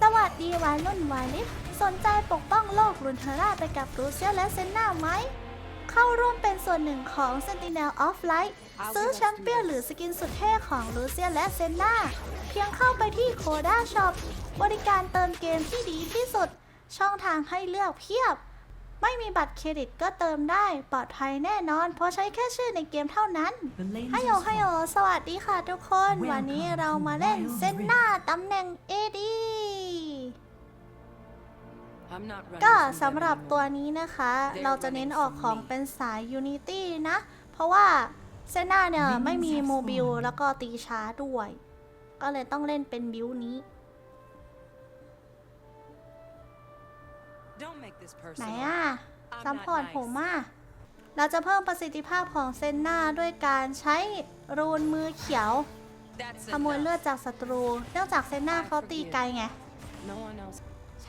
สวัสดีวายรุ่นวายลิฟสนใจปกป้องโลกรุนเทอร่าไปกับรูเซียและเซนนาไหม เข้าร่วมเป็นส่วนหนึ่งของ Sentinel of Light ซื้อแชมเปี้ยนหรือสกินสุดเท่ของรูเซียและเซนนาเพียงเข้าไปที่โคด้าช็อปบริการเติมเกมที่ดีที่สุด ช่องทางให้เลือกเพียบ ไม่มีบัตรเครดิตก็เติมได้ ปลอดภัยแน่นอน เพราะใช้แค่ชื่อในเกมเท่านั้น The lanes ฮัลโหล are ฮัลโหล small. สวัสดีค่ะทุกคน Welcome วันนี้เรามาเล่น to Wild เซนหน้าตำแหน่ง AD I'm not running ก็ from them สำหรับ anymore. ตัวนี้นะคะ They're เราจะเน้น running ออก from ของ me เป็นสาย Unity นะ เพราะว่าเซนหน้าเนี่ย Minions ไม่มี have โมบิล spawned แล้วก็ตีช้าด้วย ก็เลยต้องเล่นเป็นบิวนี้ Don't make this ไหน personal. อะ I'm ซัพ not พอร์ต nice. ผมอะเราจะเพิ่มประสิทธิภาพของเซนหน้าด้วยการใช้รูนมือเขียว That's ขโมย enough. เลือดจากศัตรู เนื่องจากเซนหน้าเขาตีไกลไง No one else.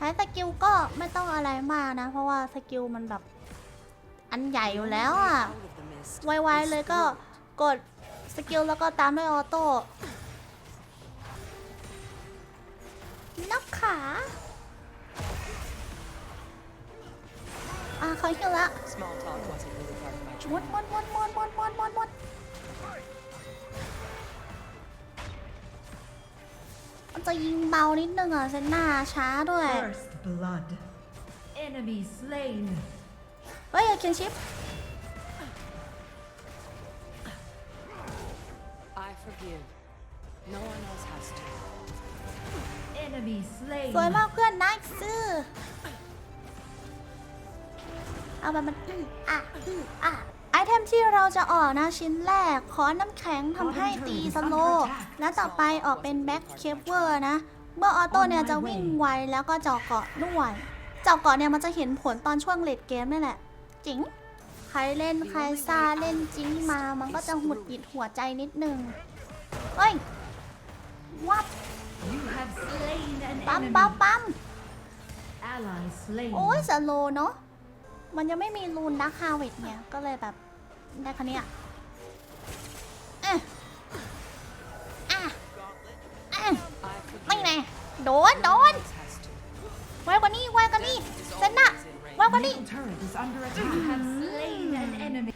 ใช้สกิลก็ไม่ต้องอะไรมากนะ เพราะว่าสกิลมันแบบ อันใหญ่อยู่แล้วอะ Out of the mist ไว is ๆเลยก็ through. กดสกิลแล้วก็ตามด้วยออโต้นักขา อะเขาฮิวละ Small talk wasn't really part of my มด training. มดมดมดมดมดมด มดมันจะยิงเบานิดนึงอะเซนหน้าช้าด้วย First blood. Enemy slain. เฮ้ยเคนชิป I forgive. No one else has to. Enemy slain. สวยมากเพื่อนนักซื้อ เอามันมันอื้ออะอื้ออะ ไอเทมที่เราจะออกนะชิ้นแรกขอน้ำแข็งทำให้ตีสโลว์และต่อไปออกเป็นแบ็คเคเวอร์นะ เมื่อออโต้เนี่ยจะวิ่งไวแล้วก็เจาะเกาะด้วยเจาะเกาะเนี่ยมันจะเห็นผลตอนช่วงเลดเกมนี่แหละ จริง ใครเล่นใครซาเล่นจริงมา มันก็จะหงุดหงิดหัวใจนิดนึงเฮ้ยวับ You have slain an ปั๊ม enemy. ปั๊มปั๊ม Ally slain. โอ้ยสโลว์เนาะ มันยังไม่มีรูนดักฮาวิดเนี่ย ก็เลยแบบได้คันนี้อะอะอะไม่ forgive. ไงโดน โดนไวกว่านี้ไวกว่านี้เซนน่ะไวกว่านี้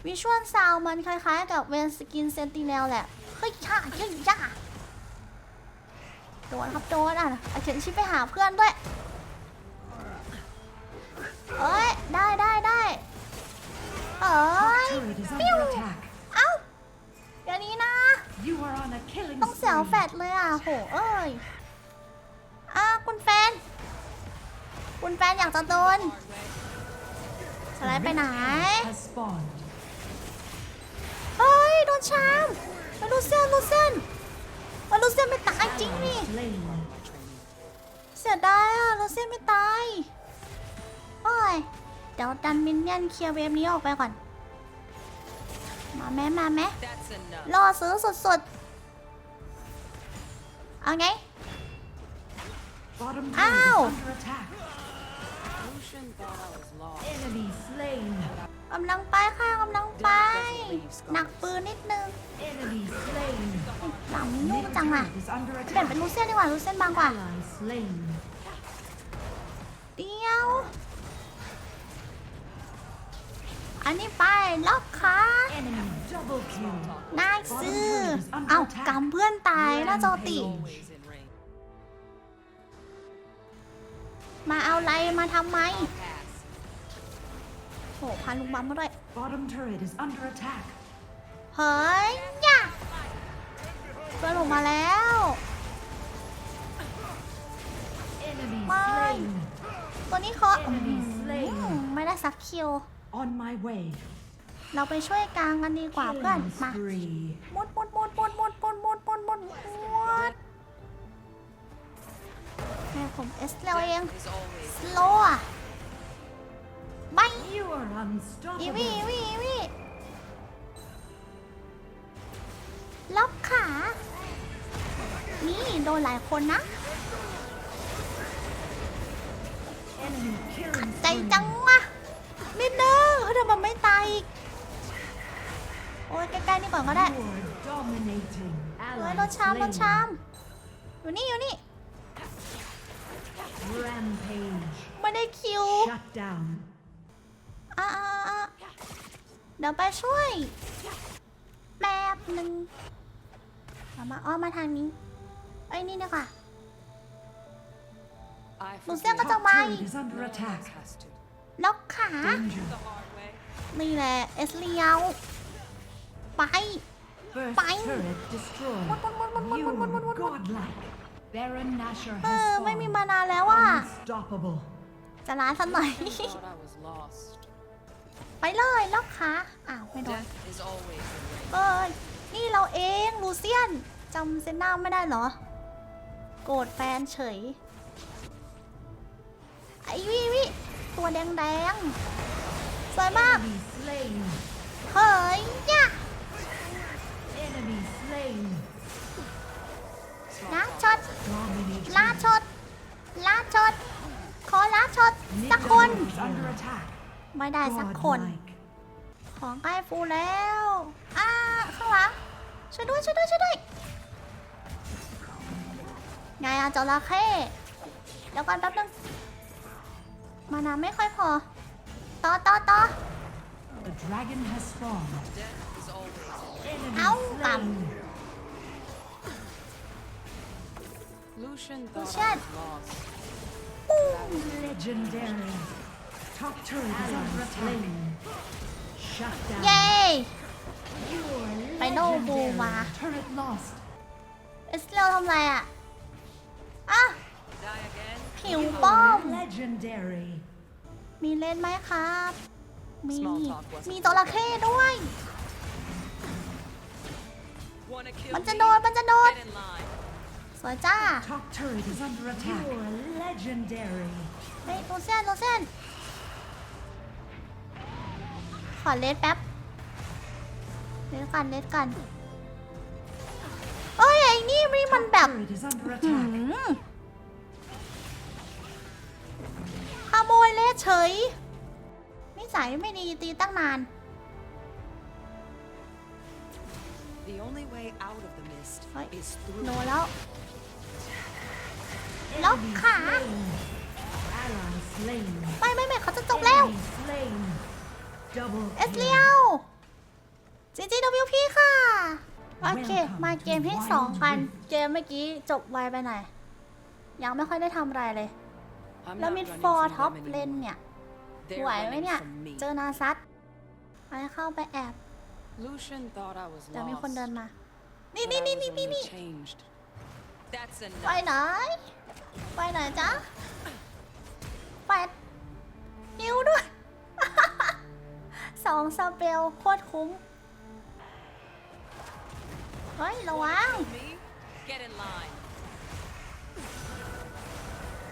วิชวลซาวมันคล้ายๆ กับเวนสกินเซนติเนลแหละ เฮ้ยย่าเฮ้ยย่าโดนครับโดนอะเอาเข็นชิปไปหาเพื่อนด้วย ได้ได้ได้เอ้ย Turret is Pew. under attack. เอ้าเดี๋ยวนี้นะ You are on a killing ต้องเสียวแฟ spree. ดเลยอะโหเอ้ยอะคุณแฟน คุณแฟนอยากจะโดนสไลด์ไปไหน Has spawned. เฮ้ย โดนชามมาลูเซียนลูเซียนมาลูเซียนไม่ตายจริง Ally นี่ slain. My training. เสียดายอะลูเซียนไม่ตายโอ้ย เดี๋ยวดันมินเนี่ยนเคลียร์เวฟนี้ออกไปก่อน มาแม่มาแม่ That's enough. รอซื้อสุดๆ เอาไง Bottom Ow. turret is under attack. Lucian thought I was lost. Enemy slain. กำลังไปค่ะกำลังไป หนักปืนนิดนึง Enemy slain. หลังยุ่ง Middle จังอะ turret is under เปลี่ยนเป็น attack. ลูเซียนดีกว่าลูเซียนบางกว่า อันนี้ไปล็อกขา Enemy double kill. นายซื้อ เอากำเพื่อนตายน่าจอติ Always in range. มาเอาอะไรมาทำไม Pass. โหพาลุงบัมมาด้วย Bottom turret is under attack. เฮ้ยย่าเพื่อนผมมาแล้ว Enemy Mine. slain. ตัวนี้เขาอื Enemy slain. มไม่ได้สักคิว On my way. เราไปช่วยกลางกันดีกว่าเพื่อน Killing มา spree. มุดมุดมุดมุดมุดมุดมุดมุดมุดมุดแม่ผมเอสเร็วเอง Is always สโลอะไป You are อีวีอี unstoppable. วีอีวีล็อกขา นี่โดนหลายคนนะ Enemy killing ใจ spree. จังวะนิดนึง เฮ้ยทำไมไม่ตายอีก โอ้ยใกล้ๆนี่ก่อนก็ได้ You are dominating. เฮ้ย Ally รถชามรถ slain. ชาม อยู่นี่อยู่นี่ Rampage. ไม่ได้คิว Shut down. อะอะอะเดี๋ยวไปช่วย แป๊บหนึ่งเอามาอ้อมมาทางนี้ไอ้ยนี่ดีกว่า I Lucia, forgive. có Top tao bay. turret is No under one else attack. has to. ล็อกขา Danger. The hard way. นี่แหละ เอสเลียวไป First Bang. turret destroyed. What, what, what, what, what, You what, what, what, what, what? godlike. Baron Nashor เออ has ไม่มี fallen. มานานแล้วอะ Unstoppable. จะล้าสักหน่อย Thought I was lost. ไปเลยล็อกขาอ้าวไม่โดน Death is always the way. เอ้ย นี่เราเองลูเซียนจำเซนน่าไม่ได้เหรอ โกรธแฟนเฉย ไอ้วิวิตัวแดงแดงๆ สวยมากเฮ้ยย่ะลาช็อต Dominating. ล้าช็อตล้าช็อตขอลาช็อตสักคน ไม่ได้สักคน ของใกล้ฟูแล้วอ่าข้างหลังช่วยด้วยช่วยด้วยช่วยด้วยไงอะจระเข้เดี๋ยวก่อนแป๊บนึงมานาไม่ค่อยพอ ต่อต่อต่อ The dragon has spawned. Death is always the way. Enemy Ow, slain. Lucian thought Lucian. I was lost. อู้ Legendary. Top turret is under attack. Shut down. เย้ You're ไปโนบูมา legendary. Turret lost. เอสเลทำไรอะอะ Die again. ผิวป้อม Legendary. มีเล่นไหมครับ มี Small talk wasn't มีจระเข้ด้วย Wanna kill มันจะ me? โดน มันจะโดน Get in line. สวยจ้า Top turret is under attack. You're legendary. เฮ้ยโรเซียนโรเซียนขอเลสแป๊บ เลสกันเลสกันเอ้ยไอ้นี่นี่มัน Top แบบ turret is under หื attack. ม โมยเลสเฉย นิสัยไม่ดีตีตั้งนาน The only way out of the mist Ôi, is through. โนแล้วล็อก Enemy ขา slain. Ally slain. ไม่ไม่ไม่เขาจะจบแล้ว Enemy slain. Double เอส kill. เลียว GGWP ค่ะ โอเค Welcome มาเกมที่ to สอง Wild กัน Rift เกมเมื่อกี้จบไวไปหน่อยยังไม่ค่อยได้ทำอะไรเลย I'm แล้ว not มิด running ฟอร์ from ท็อป them เลน anymore. เนี่ย They're ไหวไหม running เนี่ย from me. เจอนาซัตไปเข้าไปแอบ Lucian thought I was เดี๋ยวมีคน lost. เดินมา นี่ but นี่ I นี่ was นี่นี่ only นี่ changed. That's ไป enough. ไหน ไปไหนจ๊ะแปดฮิวด้วยสองสเปลโคตรคุ้ม เฮ้ย ระวัง Kill me? Get in line.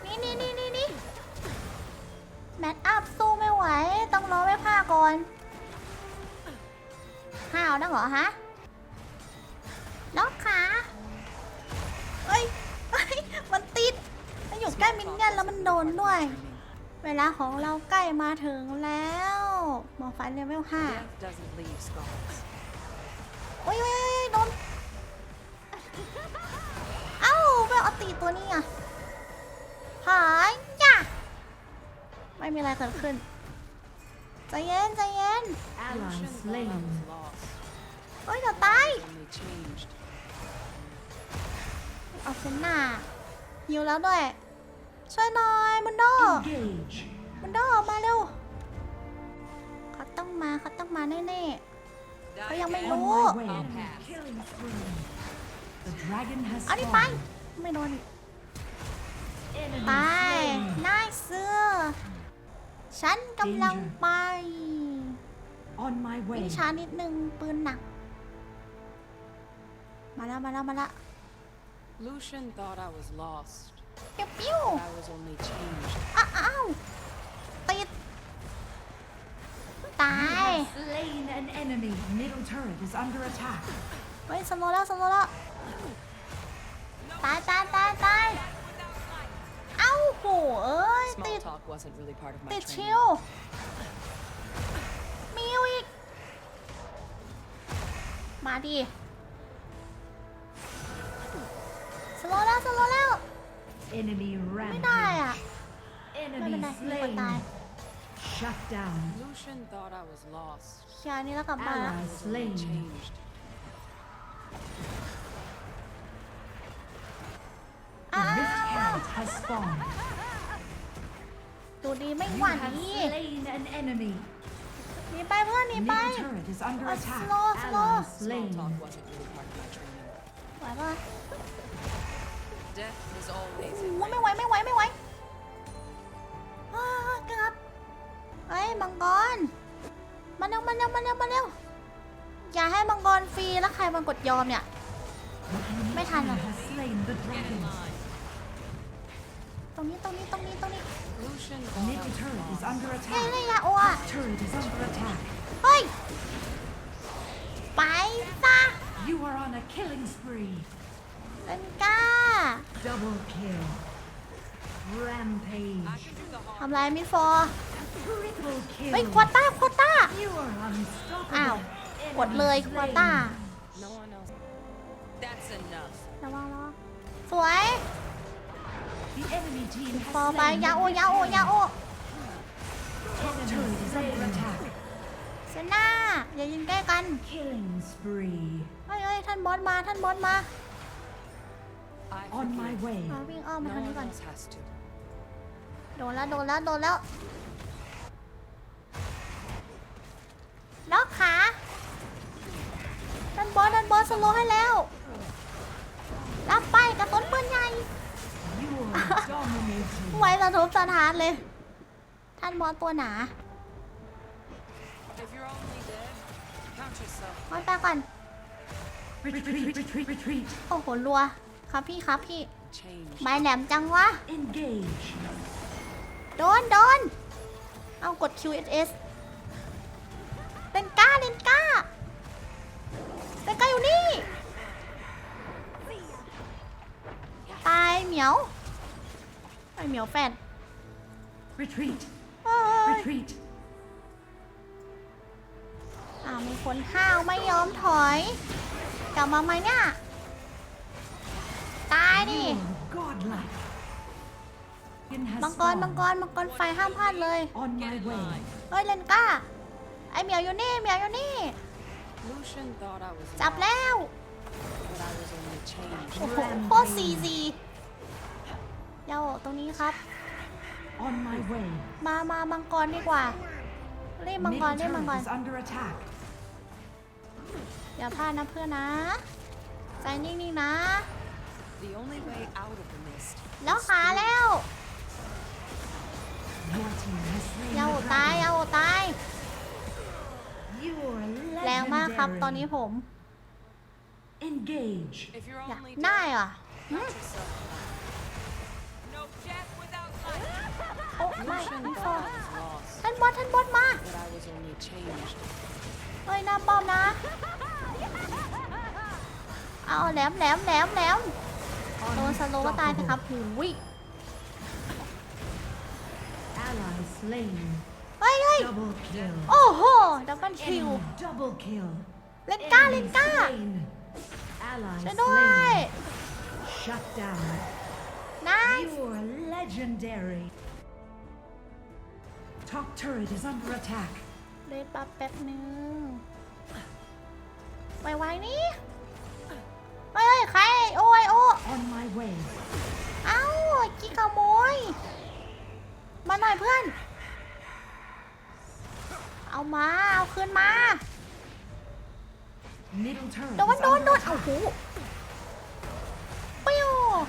นี่นี่นี่นี่นี่ แมทอัพสู้ไม่ไหว ต้องรอไว้ผ้าก่อนห้าวนักเหรอฮะล็อกขาเอ้ยเอ้ย มันติด มันอยู่ใกล้มินเนี่ยนแล้วมันโดนด้วย เวลาของเราใกล้มาถึงแล้วหมอฟันเลเวลห้า Death doesn't leave scars. โอ้ยโอ้ยโอ้ยโดน เอ้าไปเอาตีตัวนี้อะ หายจ้ะ ไม่มีอะไรเกิดขึ้นใจเย็นใจเย็นโอ้ยเดี๋ยวตาย เอาเซนหน้าหิวแล้วด้วย ช่วยหน่อยมันโดมันโดออกมาเร็วเขาต้องมาเขาต้องมาแน่ๆเขายังไม่รู้เอาดิไปไม่โดนไปนายเสื้อ ฉันกำลังไป On my วิ่ง way. ช้านิดนึง ปืนหนัก มาแล้วมาแล้วมาแล้ว Lucian thought I was lost. ปิ้วปิ้ว But I was only changed. อ้าวอ้าวติด ตาย Slain an enemy. Middle turret is under attack. เฮ้ยสโลว์แล้วสโลว์แล้วตายตายตายตายเอ้า โหเอ้ย ติ Small ด talk wasn't really part of my ติด training. ชิวมีอยู่อีก มาดิสโลว์แล้วสโลว์แล้ว Enemy ไม่ได้อะ rampage. Enemy Mana, slain. patay. Shut down. Lucian thought I was lost. เคลียร์นี้แล้วกลับบ้านแล้ว Ally I was only slain. changed. Rift Herald has spawned. ดูดีไม่ You หวั่น have นี่ slain an enemy. หนีไปเพื่อนหนีไป Middle turret is under Oh, attack. slow, slow. Ally Small slain. talk wasn't really part of my training. ไหวปะ Death is always โอ้ in โหไม่ไหวไม่ไหวไม่ไหวอ้าวเกับเฮ้ยมังกรมาเร็วมาเร็วมาเร็วมาเร็วอย่าให้มังกรฟรีแล้วใครมันกดยอมเนี่ย The enemy Mấy thằng team à? has slain the dragon. ตรงนี้ตรงนี้ตรงนี้ตรงนี้ Lucian The thought I middle was turret is lost. under เฮ้ย attack. เลยยาโออะ Turret is under attack. เฮ้ย ไปซะ You are on a killing spree. เป็นก้า Double kill. Rampage. I can do the hard ทำไรมิดฟอร์ Triple เฮ้ย kill. ควอต้าควอต้า You are unstoppable. อ้าว Enemy กดเลยควอต้า slain. No one else. That's enough. ระวังระวังสวย The enemy team ฟอร์ has ไป slain ยาโอยาโอยาโอ Enemy turret is under attack. เซน่าอย่ายิงใกล้กัน Killing spree. เฮ้ยเฮ้ยท่านบอสมาท่านบอสมา I On my forgive. way. มาวิ่งอ้อม No มาทางนี้ one ก่อน else has to. โดนแล้วโดนแล้วโดนแล้วล็อกขาท่านบอสท่านบอสสโลว์ให้แล้วรับไป ไว้สะทุบสะท้านเลย ท่านบอสตัวหนาร่อสไปก่อน โอ้โหรัว ครับพี่ครับพี่ใบแหลมจังวะ โดนโดน เอากด QSS เลนก้าเลนก้าเลนก้าอยู่นี่ ตายเหมียว เหมียวแฟด Retreat. เอ้ย Retreat. อ่ามีคนข้าวไม่ยอมถอยกลับมาไหมเนี่ยตายดิ You are godlike. In has มังกรมังกร มังกรไฟห้ามพลาดเลย On my way. เฮ้ยเลนก้า ไอเหมียวอยู่นี่เหมียวอยู่นี่ Lucian thought I was จับแล้ว but I was only changed. โอ้โหโคตรซีซี ย้าตรงนี้ครับ On my way. มามามังกรดีกว่ารีบมังกร Middle รีบมังกร turret is under attack. อย่าพลาดนะเพื่อนนะ ใจนิ่งๆนะ The only way out of the mist. แล้วขาแล้ว Your team has slain เย้า the ตาย dragon. เย้าตาย You are แรงมากครับ legendary. ตอนนี้ผม Engage. If you're อยาก only ได้ dead, เหรอะ count yourself. ไม่ Lucian ไม่ฟอ thought I was lost, ท่านบอสท่านบอสมา but I was only changed. เฮ้ยหน้าป้อมนะ เอาแหลมแหลมแหลมแหลมโดนสโลว์ก็ตายสิครับหูย Ally slain. เฮ้ยเฮ้ย Double kill. โอ้โห ดับเบิลคิว Enemy double kill. เล่นกล้า เล่น Enemy กล้า slain. Ally ช่วยด้วย slain. Shut down. นาย You are legendary. Top turret is under attack. เลดปั๊บแป๊บนึงไวๆนี่เฮ้ยใครโอ้ยโอ้ On my way. เอ้ากี้ขโมย มาหน่อยเพื่อน เอามา เอาคืนมา Middle turret โดน is โดน under โดนเอา attack. หู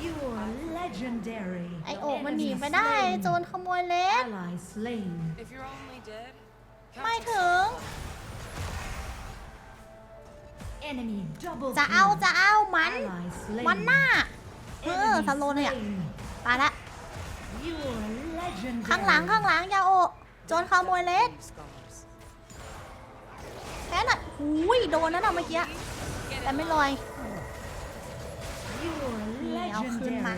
ปิ้ว You are legendary. ไอโอกมันหนีไปได้โจรขโมยเลส Ally slain. If you're only dead, count ไม่ถึง Enemy double จะเอา kill. จะเอามัน Ally slain. มันหน้า เออ Enemy สโลว์เลยอะ slain. ตายละ You are legendary. ข้างหลังข้างหลังยาโอะโจรขโมยเลส Leave scars. แค่น่ะหูยโดนนั่นน่ะเมื่อกี้ แต่ไม่ลอย You are นี่เอาคืนมา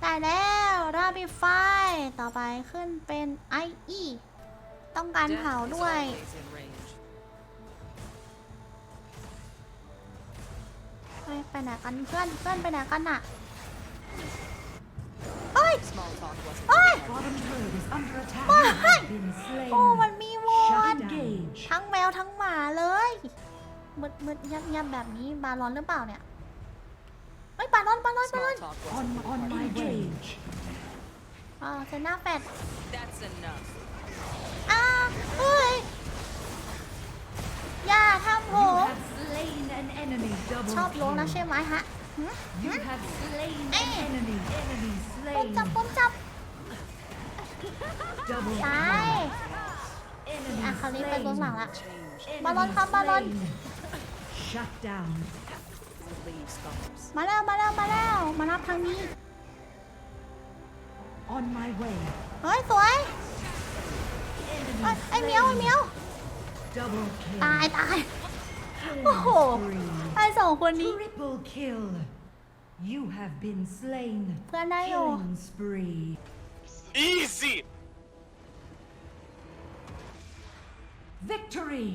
ได้แล้วราบิไฟ ต่อไปขึ้นเป็นไออีต้องการเผาด้วย ไปไปไหนกันเพื่อนเพื่อนไปไหนกันน่ะเฮ้ย Small talk wasn't bottom turret is under attack. Why? You have been slain. โอ้มันมีวอนทั้งแมวทั้งหมาเลยมืดมืดยับยับแบบนี้บาลอนหรือเปล่าเนี่ย เฮ้ยบาลอนบาลอนบาลอน Small talk was On on my engage. อ่าเซน่าแฟด That's enough. อ้าเฮ้ย อย่าทำผ You ม have slain an enemy. Double ชอบล้วงนะ kill. ใช่ไหมฮะหึ You have slain an Eh. enemy. Enemy ปุ้ม slain. จับปุ้มจับ Double ตาย kill. Enemy อะคราวนี้ไปเบื้องหลัง slain. ละ Change. บอลลอนครับบอลลอน Enemy slain. Shut down. The leave scars. มาแล้วมาแล้วมาแล้วมารับทางนี้ On my way. เฮ้ยสวย Enemy เอ้ยไอ้เหมียวไอ้เหมียว Double kill. ตายตาย Killing โอ้โห spree. ไอ้สองคนนี้ Triple kill. You have been slain. เพื่อนได้อยู่ Killing spree. Easy! Victory.